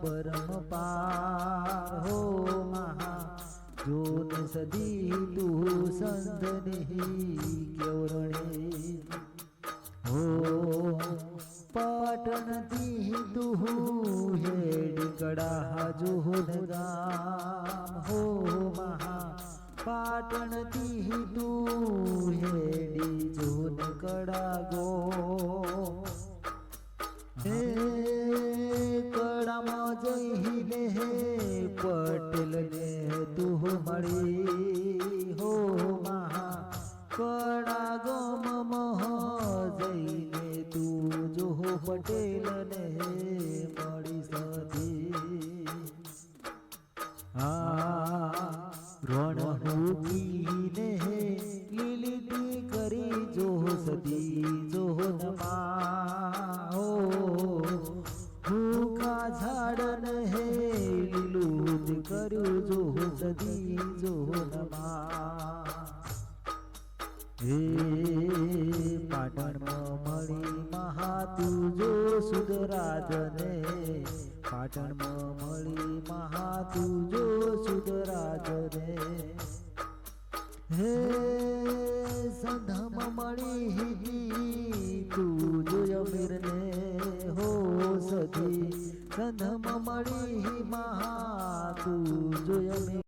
પરમ પાર હો મહા જોત સદી તું સંતની કેવરણે હો પાટણથી તું હેડ કડા જોન ગામ હો મહા પાટણથી તું હેડી જોન કડા ગો હે જઈને હે પટેલને તું મળી હો મહા કડા ગમ મહ જઈને તું જો પટેલને મળી સધી આ રણ મૂકીને લીલીતી કરી જો સદી જો નમા કર્યું જો સદી જો હો હે પાટણમાં મળી મહાતું જો સુધરાજને પાટણમાં મળી મહાતું જો સુધરાજને હે સંધમ મળી તું જો અમીરને હો સધી સંધમ મળી મહા તું જો અમીર